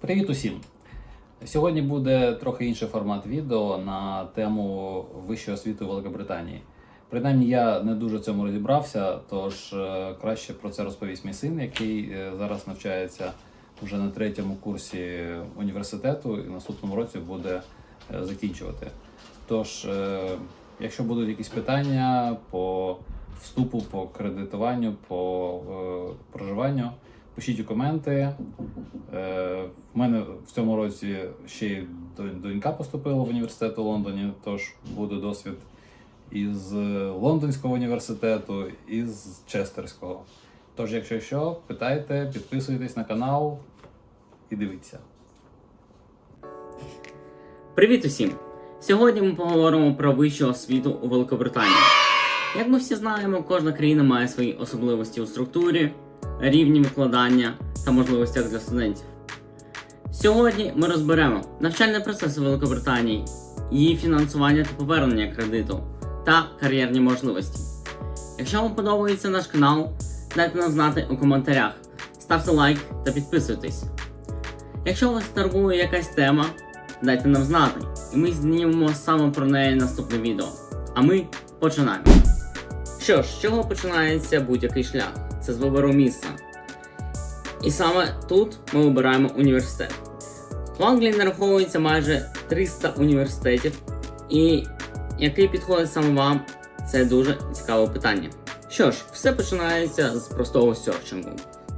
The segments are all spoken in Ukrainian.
Привіт усім! Сьогодні буде трохи інший формат відео на тему вищої освіти у Великобританії. Принаймні я не дуже цьому розібрався, тож е, краще про це розповість мій син, який е, зараз навчається вже на третьому курсі університету і наступному році буде е, закінчувати. Тож, якщо будуть якісь питання по вступу, по кредитуванню, по проживанню, пишіть у. Е, В мене в цьому році ще й донька поступила в університет у Лондоні, тож буде досвід із е, Лондонського університету, і з Честерського. Тож, якщо що, питайте, підписуйтесь на канал і дивіться. Привіт усім! Сьогодні ми поговоримо про вищу освіту у Великобританії. Як ми всі знаємо, кожна країна має свої особливості у структурі, рівні викладання та можливостях для студентів. Сьогодні ми розберемо навчальний процес у Великобританії, її фінансування та повернення кредиту та кар'єрні можливості. Якщо вам подобається наш канал, дайте нам знати у коментарях, ставте лайк та підписуйтесь. Якщо вас турбує якась тема, дайте нам знати, і ми знімемо саме про неї наступне відео. А ми починаємо. Що ж, з чого починається будь-який шлях? Це з вибору місця. І саме тут ми обираємо університет. В Англії нараховується майже 300 університетів, і який підходить саме вам, це дуже цікаве питання. Що ж, все починається з простого серчингу.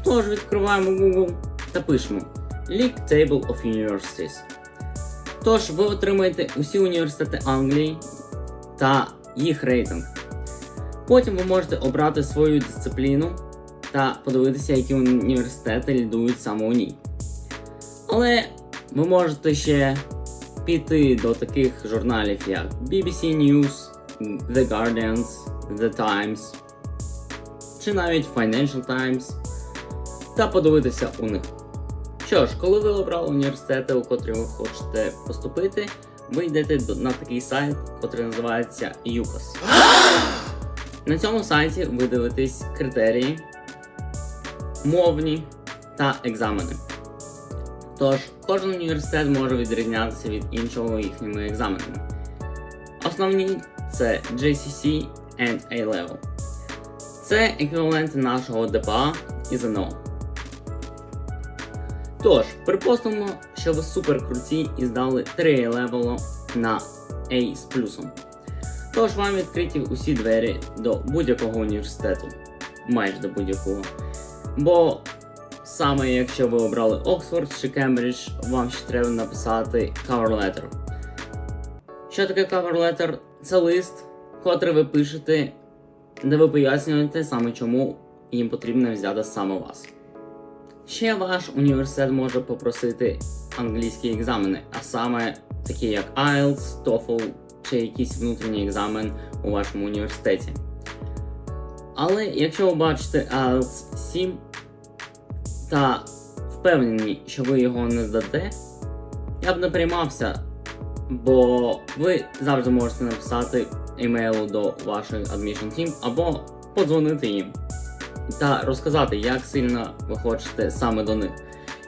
Тож відкриваємо Google та пишемо League Table of Universities. Тож ви отримаєте усі університети Англії та їх рейтинг. Потім ви можете обрати свою дисципліну та подивитися, які університети лідують саме у ній. Але ви можете ще піти до таких журналів, як BBC News, The Guardian, The Times чи навіть Financial Times та подивитися у них. Що ж, коли ви обрали університети, у котрі ви хочете поступити, ви йдете на такий сайт, який називається UCAS. На цьому сайті ви дивитесь критерії, мовні та екзамени. Тож, кожен університет може відрізнятися від іншого їхніми екзаменами. Основні це JCC and A-Level. Це еквіваленти нашого ДПА і ЗНО. Тож, припустимо, що ви супер круті і здали 3 левело на A з плюсом. Тож вам відкриті усі двері до будь-якого університету. Майже до будь-якого. Бо саме якщо ви обрали Оксфорд чи Кембридж, вам ще треба написати cover letter. Що таке cover letter? Це лист, котрий ви пишете, де ви пояснюєте саме чому їм потрібно взяти саме вас. Ще ваш університет може попросити англійські екзамени, а саме такі як IELTS, TOEFL чи якийсь внутрішній екзамен у вашому університеті. Але якщо ви бачите IELTS 7 та впевнені, що ви його не здате, я б не приймався, бо ви завжди можете написати емейл до вашої admission team або подзвонити їм та розказати, як сильно ви хочете саме до них.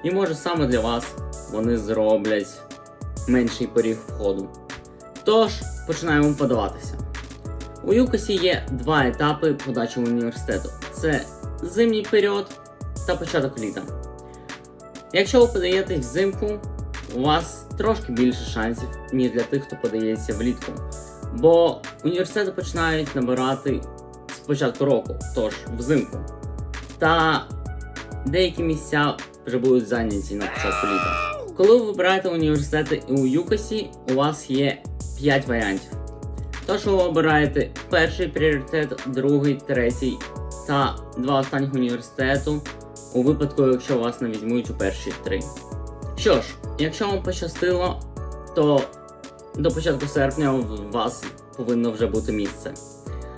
І може саме для вас вони зроблять менший поріг входу. Тож, починаємо подаватися. У ЮКОСі є два етапи подачі в університету: це зимній період та початок літа. Якщо ви подаєтесь взимку, у вас трошки більше шансів, ніж для тих, хто подається влітку. Бо університети починають набирати з початку року, тож взимку. Та деякі місця вже будуть зайняті на початку літа. Коли ви вибираєте університети у ЮКОСі, у вас є 5 варіантів. Тож ви обираєте перший пріоритет, другий, третій та два останніх університету у випадку, якщо вас не візьмуть у перші три. Що ж, якщо вам пощастило, то до початку серпня у вас повинно вже бути місце.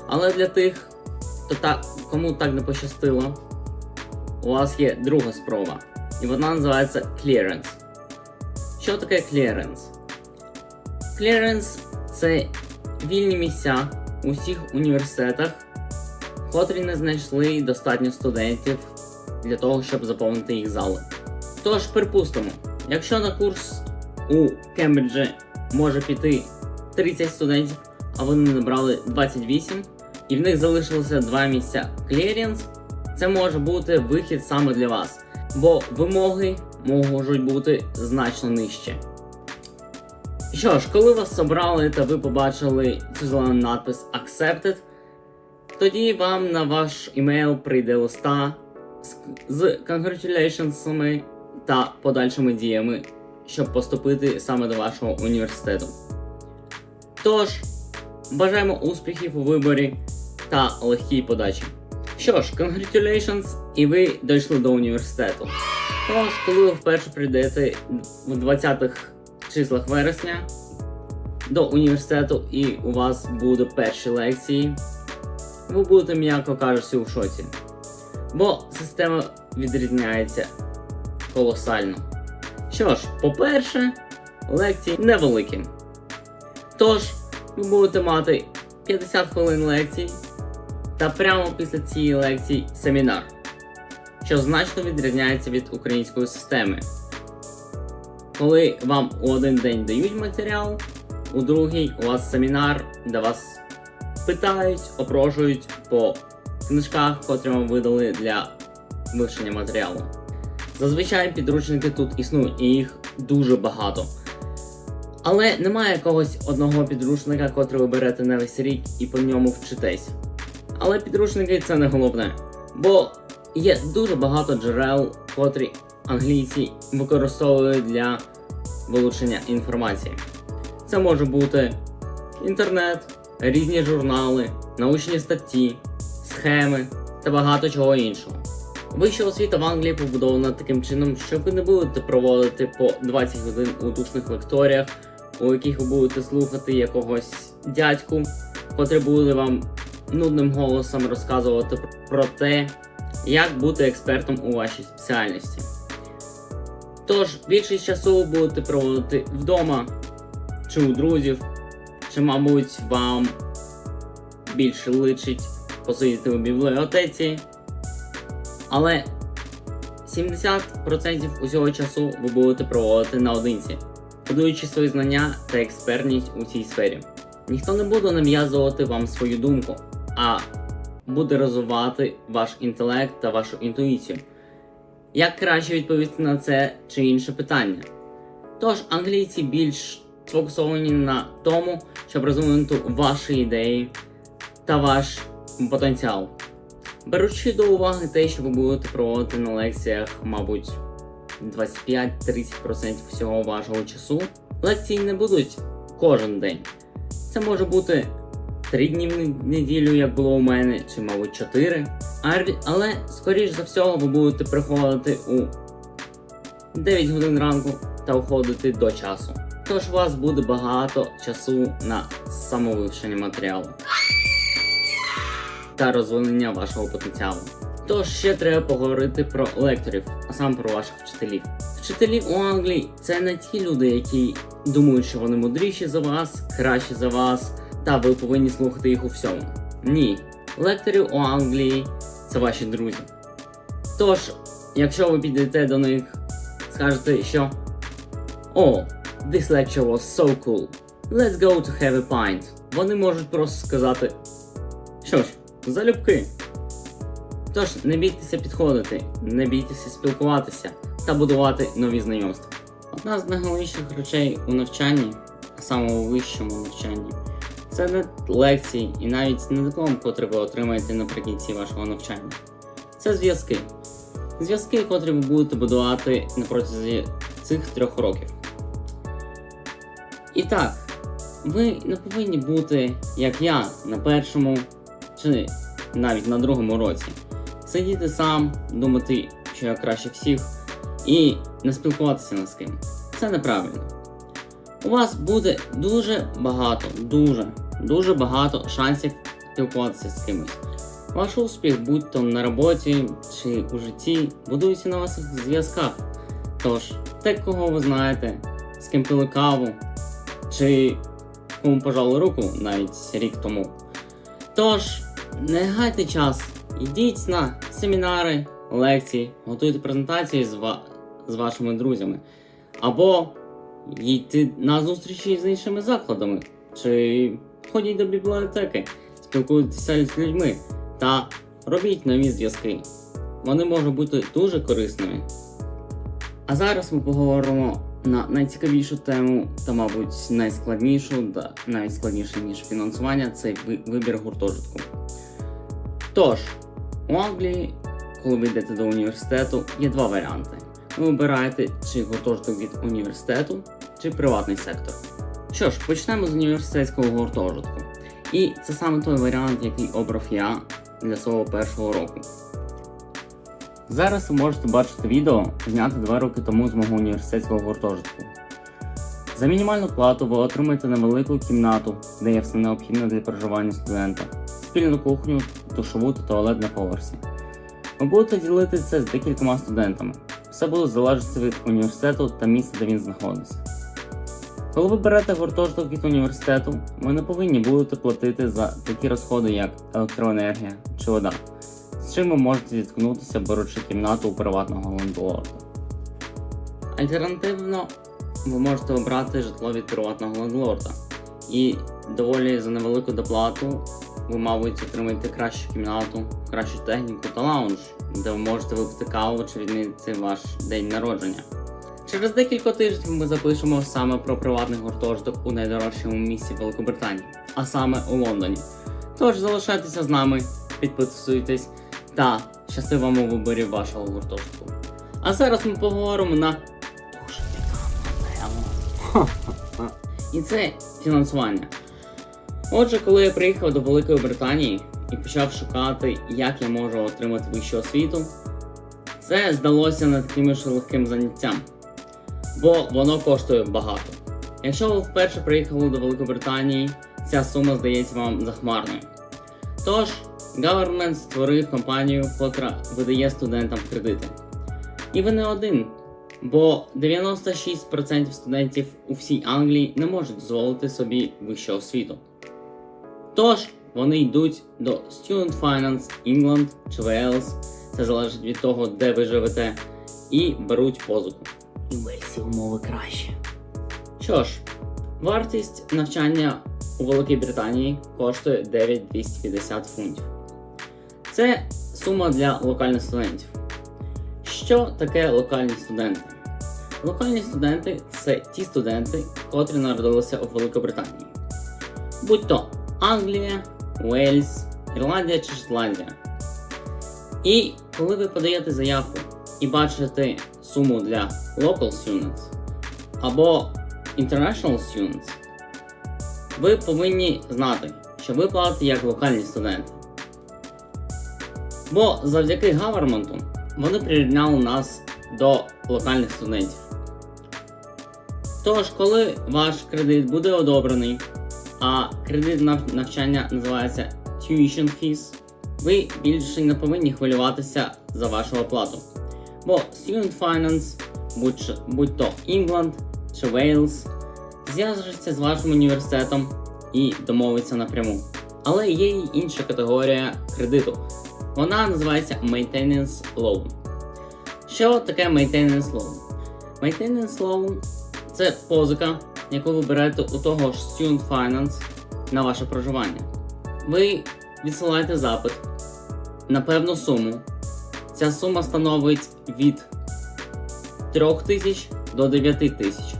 Але для тих, хто та, кому так не пощастило, у вас є друга спроба, і вона називається clearance. Що таке clearance? Clearance це вільні місця у всіх університетах, котрі не знайшли достатньо студентів для того, щоб заповнити їх зали. Тож, припустимо, якщо на курс у Кембриджі може піти 30 студентів, а вони набрали 28, і в них залишилося 2 місця клірінс, це може бути вихід саме для вас, бо вимоги можуть бути значно нижче. Що ж, коли вас обрали та ви побачили цю зелену надпис Accepted, тоді вам на ваш імейл прийде листа з, з та подальшими діями, щоб поступити саме до вашого університету. Тож, бажаємо успіхів у виборі та легкій подачі. Що ж, congratulations, і ви дійшли до університету. Тож, коли ви вперше прийдете в 20-х числах вересня до університету і у вас буде перші лекції, ви будете, м'яко кажучи, у шоці. Бо система відрізняється колосально. Що ж, по-перше, лекції невеликі. Тож, ви будете мати 50 хвилин лекцій та прямо після цієї лекції семінар, що значно відрізняється від української системи. Коли вам у один день дають матеріал, у другий у вас семінар, де вас питають, опрошують по книжках, котрі вам видали для вивчення матеріалу. Зазвичай підручники тут існують, і їх дуже багато. Але немає якогось одного підручника, котрий ви берете на весь рік і по ньому вчитесь. Але підручники це не головне, бо є дуже багато джерел, котрі англійці використовують для вилучення інформації. Це може бути інтернет, різні журнали, научні статті, схеми та багато чого іншого. Вища освіта в Англії побудована таким чином, що ви не будете проводити по 20 годин у душних лекторіях, у яких ви будете слухати якогось дядьку, котрий буде вам нудним голосом розказувати про те, як бути експертом у вашій спеціальності. Тож більшість часу ви будете проводити вдома чи у друзів, чи, мабуть, вам більше личить посидіти у бібліотеці. Але 70% усього часу ви будете проводити наодинці, будуючи свої знання та експертність у цій сфері. Ніхто не буде нав'язувати вам свою думку, а буде розвивати ваш інтелект та вашу інтуїцію. Як краще відповісти на це чи інше питання? Тож англійці більш сфокусовані на тому, щоб розвинути ваші ідеї та ваш потенціал. Беручи до уваги те, що ви будете проводити на лекціях, мабуть, 25-30% всього вашого часу, лекції не будуть кожен день. Це може бути 3 дні в неділю, як було у мене, чи, мабуть, 4. Але, скоріш за всього, ви будете приходити у 9 годин ранку та уходити до часу. Тож у вас буде багато часу на самовивчення матеріалу та розвинення вашого потенціалу. Тож ще треба поговорити про лекторів, а саме про ваших вчителів. Вчителі у Англії це не ті люди, які думають, що вони мудріші за вас, кращі за вас, та ви повинні слухати їх у всьому. Ні, лекторів у Англії це ваші друзі. Тож, якщо ви підійдете до них, скажете, що О, this lecture was so cool. Let's go to have a pint. Вони можуть просто сказати, що ж, залюбки. Тож не бійтеся підходити, не бійтеся спілкуватися та будувати нові знайомства. Одна з найголовніших речей у навчанні, а саме у вищому навчанні, це не лекції і навіть не диплом, котрий ви отримаєте наприкінці вашого навчання. Це зв'язки. Зв'язки, котрі ви будете будувати на протязі цих трьох років. І так, ви не повинні бути, як я, на першому чи навіть на другому році. Сидіти сам, думати, що я краще всіх, і не спілкуватися ні з ким. Це неправильно. У вас буде дуже багато, дуже, дуже багато шансів спілкуватися з кимось. Ваш успіх, будь то на роботі чи у житті, будується на ваших зв'язках. Тож, те, кого ви знаєте, з ким пили каву, чи кому пожали руку навіть рік тому. Тож, не гайте час, йдіть на семінари, лекції, готуйте презентації з, ва- з вашими друзями. Або йти на зустрічі з іншими закладами, чи ходіть до бібліотеки, спілкуйтеся з людьми та робіть нові зв'язки. Вони можуть бути дуже корисними. А зараз ми поговоримо на найцікавішу тему та, мабуть, найскладнішу, навіть складніше, ніж фінансування це вибір гуртожитку. Тож, у Англії, коли ви йдете до університету, є два варіанти. Ви обираєте чи гуртожиток від університету, чи приватний сектор. Що ж, почнемо з університетського гуртожитку. І це саме той варіант, який обрав я для свого першого року. Зараз ви можете бачити відео, зняте два роки тому з мого університетського гуртожитку. За мінімальну плату ви отримаєте невелику кімнату, де є все необхідне для проживання студента, спільну кухню, душову та туалет на поверсі. Ви будете ділитися з декількома студентами. Все буде залежати від університету та місця, де він знаходиться. Коли ви берете гуртожиток від університету, ви не повинні будете платити за такі розходи, як електроенергія чи вода, з чим ви можете зіткнутися, беручи кімнату у приватного лендлорда. Альтернативно, ви можете обрати житло від приватного лендлорда. І доволі за невелику доплату ви, мабуть, отримаєте кращу кімнату, кращу техніку та лаунж, де ви можете випити каву чи відмінити ваш день народження. Через декілька тижнів ми запишемо саме про приватний гуртожиток у найдорожчому місці Великобританії, а саме у Лондоні. Тож залишайтеся з нами, підписуйтесь та щасти вам у виборі вашого гуртожитку. А зараз ми поговоримо на пікантну тему. І це фінансування. Отже, коли я приїхав до Великої Британії і почав шукати, як я можу отримати вищу освіту, це здалося не таким ж легким заняттям, бо воно коштує багато. Якщо ви вперше приїхали до Великобританії, ця сума здається вам захмарною. Тож, Government створив компанію, котра видає студентам кредити. І ви не один, бо 96% студентів у всій Англії не можуть дозволити собі вищу освіту. Тож вони йдуть до Student Finance England чи Wales, це залежить від того, де ви живете, і беруть позику. І ці умови краще. Що ж, вартість навчання у Великій Британії коштує 9250 фунтів. Це сума для локальних студентів. Що таке локальні студенти? Локальні студенти це ті студенти, котрі народилися у Великобританії. Будь то Англія, Уельс, Ірландія чи Шотландія. І коли ви подаєте заявку і бачите суму для Local Students або International Students, ви повинні знати, що ви платите як локальні студенти. Бо завдяки гаверменту вони прирівняли нас до локальних студентів. Тож, коли ваш кредит буде одобрений, а кредит навчання називається Tuition Fees, ви більше не повинні хвилюватися за вашу оплату. Бо Student Finance, будь, будь то England чи Wales, зв'яжеться з вашим університетом і домовиться напряму. Але є й інша категорія кредиту. Вона називається Maintenance Loan. Що таке Maintenance Loan? Maintenance Loan це позика, яку ви берете у того ж Student Finance на ваше проживання. Ви відсилаєте запит на певну суму. Ця сума становить від 3 тисяч до 9 тисяч.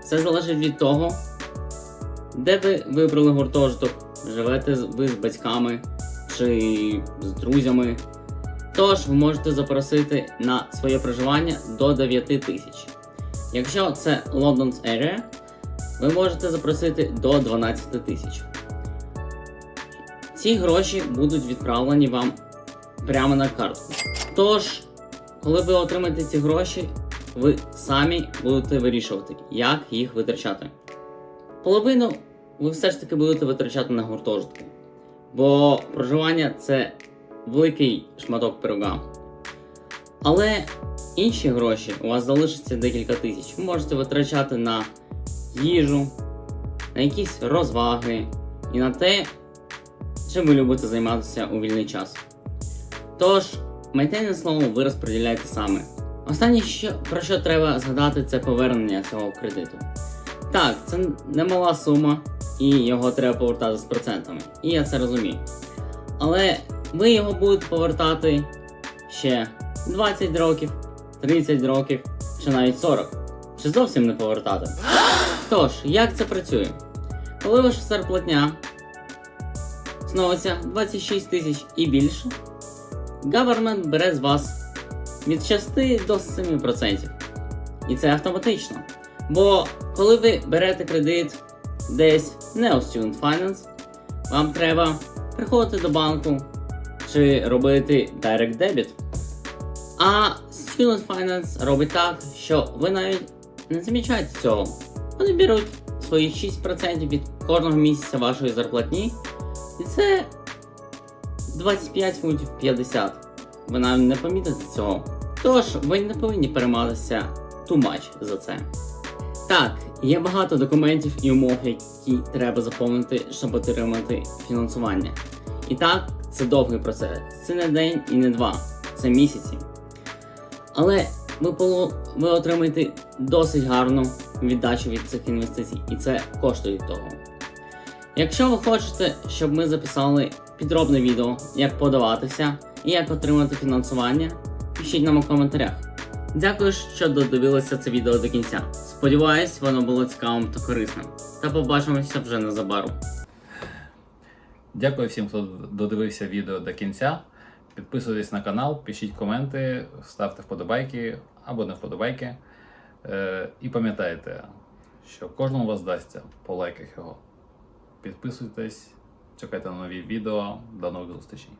Все залежить від того, де ви вибрали гуртожиток, живете ви з батьками чи з друзями. Тож ви можете запросити на своє проживання до 9 тисяч. Якщо це London's Area, ви можете запросити до 12 тисяч. Ці гроші будуть відправлені вам прямо на картку. Тож, коли ви отримаєте ці гроші, ви самі будете вирішувати, як їх витрачати. Половину ви все ж таки будете витрачати на гуртожитки, бо проживання це великий шматок пирога. Але інші гроші у вас залишиться декілька тисяч. Ви можете витрачати на їжу, на якісь розваги і на те, чим ви любите займатися у вільний час. Тож, maintenance loan ви розподіляєте саме. Останнє, що, про що треба згадати, це повернення цього кредиту. Так, це немала сума, і його треба повертати з процентами. І я це розумію. Але ви його будете повертати ще 20 років, 30 років, чи навіть 40, чи зовсім не повертати. Тож, як це працює? Коли ваша зарплатня становиться 26 тисяч і більше, government бере з вас від 6 до 7%. І це автоматично. Бо коли ви берете кредит десь не у Student Finance, вам треба приходити до банку чи робити Direct Debit. А Student Finance робить так, що ви навіть не замічаєте цього. Вони беруть свої 6% від кожного місяця вашої зарплатні, і це 25 фунтів 50. Ви навіть не помітите цього. Тож ви не повинні перейматися too much за це. Так, є багато документів і умов, які треба заповнити, щоб отримати фінансування. І так, це довгий процес. Це не день і не два, це місяці. Але ви, ви отримаєте досить гарну віддачу від цих інвестицій, і це коштує того. Якщо ви хочете, щоб ми записали підробне відео, як подаватися і як отримати фінансування, пишіть нам у коментарях. Дякую, що додивилися це відео до кінця. Сподіваюсь, воно було цікавим та корисним. Та побачимося вже незабаром. Дякую всім, хто додивився відео до кінця. Підписуйтесь на канал, пишіть коменти, ставте вподобайки або не вподобайки. Е, і пам'ятайте, що кожному вас дасться по лайках його. Підписуйтесь, чекайте на нові відео. До нових зустрічей.